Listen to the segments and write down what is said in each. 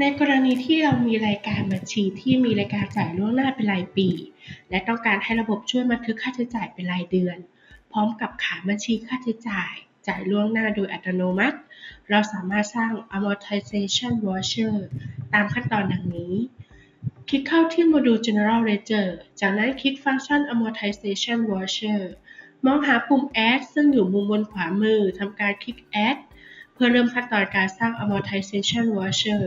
ในกรณีที่เรามีรายการบัญชีที่มีรายการจ่ายล่วงหน้าเป็นรายปี และต้องการให้ระบบช่วยบันทึกค่าใช้จ่ายเป็นรายเดือน พร้อมกับขาบัญชีค่าใช้จ่ายจ่ายล่วงหน้าโดยอัตโนมัติ เราสามารถสร้าง amortization voucher ตามขั้นตอนดังนี้ คลิกเข้าที่โมดูล General Ledger จากนั้นคลิกฟังก์ชัน amortization voucher มองหาปุ่ม add ซึ่งอยู่มุมบนขวามือทำการคลิก add เพื่อเริ่มขั้นตอนการสร้าง amortization voucher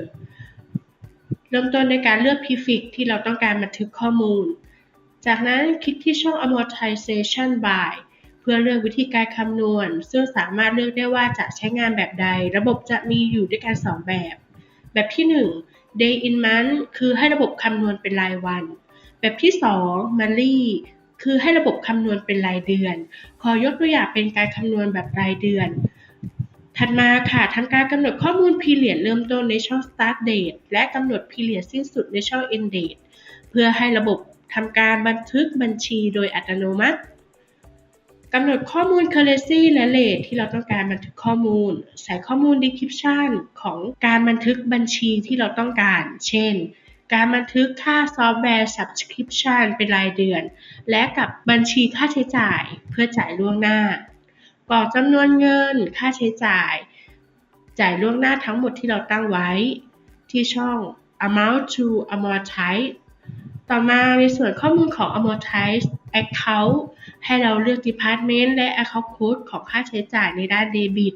เริ่มต้นในการเลือก prefix ที่เราต้องการบันทึกข้อมูล จากนั้นคลิกที่ช่อง amortization by เพื่อเลือกวิธีการคำนวณ ซึ่งสามารถเลือกได้ว่าจะใช้งานแบบใด ระบบจะมีอยู่ด้วยกัน 2 แบบ แบบที่ 1 day in month คือให้ระบบคำนวณเป็นรายวัน แบบที่ 2 monthly คือให้ระบบคำนวณเป็นรายเดือน ขอยกตัวอย่างเป็นการคำนวณแบบรายเดือน ถัดมาค่ะทำการกำหนดข้อมูล period เริ่มต้นในช่อง start date และกำหนด period สิ้นสุดในช่อง end date เพื่อให้ระบบทำการบันทึกบัญชีโดยอัตโนมัติกำหนดข้อมูล currency และ rate ที่เราต้องการบันทึกข้อมูล ใส่ข้อมูล description ของการบันทึกบัญชีที่เราต้องการ เช่น การบันทึกค่าซอฟต์แวร์ subscription เป็นรายเดือน และกับบัญชีค่าใช้จ่ายเพื่อจ่ายล่วงหน้า กรอกจำนวนเงิน ค่าใช้จ่าย จ่ายล่วงหน้าทั้งหมดที่เราตั้งไว้ ที่ช่อง amount to amortize ต่อมาในส่วนข้อมูลของ amortize account ให้เราเลือก department และ account code ของค่าใช้จ่ายในด้าน debit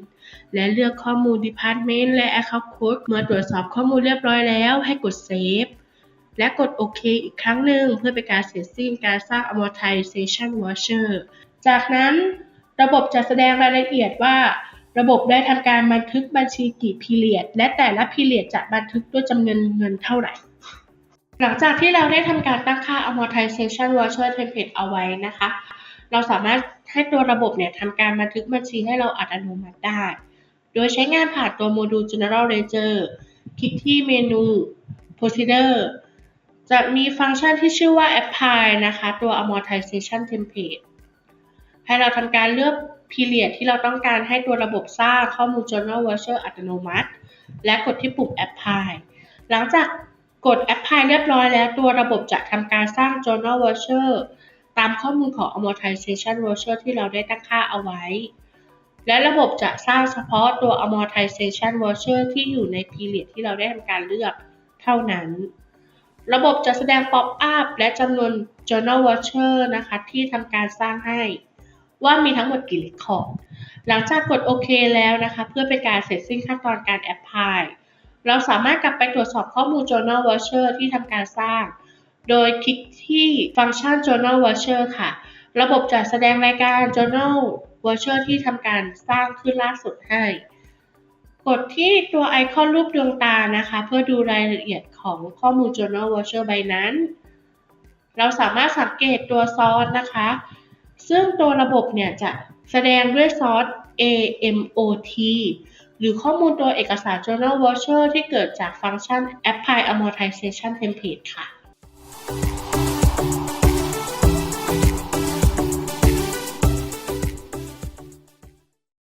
และเลือกข้อมูล department และ account code เมื่อตรวจสอบข้อมูลเรียบร้อยแล้วให้กด save และกดโอเคอีกครั้งหนึ่งเพื่อเป็นการเสร็จสิ้นการสร้าง amortization voucher จากนั้น ระบบจะแสดงรายละเอียดว่า ระบบได้ทำการบันทึกบัญชีกี่ period และแต่ละ period จะบันทึกด้วยจำนวนเงินเท่าไหร่ หลังจากที่เราได้ทำการตั้งค่า amortization voucher template เอาไว้นะคะ เราสามารถให้ตัวระบบเนี่ยทำการบันทึกบัญชีให้เราอัตโนมัติได้ โดยใช้งานผ่านตัวโมดูล General Ledger คลิกที่เมนู Procedure จะมีฟังก์ชันที่ชื่อว่า Apply นะคะ ตัว amortization template ให้เราทำการเลือก period ที่เราต้องการให้ตัวระบบสร้างข้อมูล journal voucher อัตโนมัติ และกดที่ปุ่ม apply หลังจากกด apply เรียบร้อยแล้ว ตัวระบบจะทำการสร้าง journal voucher ตามข้อมูลของ amortization voucher ที่เราได้ตั้งค่าเอาไว้ และระบบจะสร้างเฉพาะตัว amortization voucher ที่อยู่ใน period ที่เราได้ทำการเลือกเท่านั้น ระบบจะแสดง pop up และจำนวน journal voucher นะคะที่ทำการสร้างให้ ว่ามีทั้งหมดกี่เลคคอร์ดหลังจากกดโอเคแล้วนะคะ เพื่อเป็นการเสร็จสิ้นขั้นตอนการ apply เราสามารถกลับไปตรวจสอบข้อมูล journal voucher ที่ทำการสร้าง โดยคลิกที่ฟังก์ชัน journal voucher ค่ะ ระบบจะแสดงรายการ journal voucher ที่ทำการสร้างขึ้นล่าสุดให้ กดที่ตัวไอคอนรูปดวงตานะคะ เพื่อดูรายละเอียดของข้อมูล journal voucher ใบนั้น เราสามารถสังเกตตัวซอสนะคะ ซึ่งตัวระบบเนี่ยจะแสดงด้วยซอส AMOT หรือข้อมูลตัวเอกสาร journal voucher ที่เกิดจากฟังก์ชัน apply amortization template ค่ะ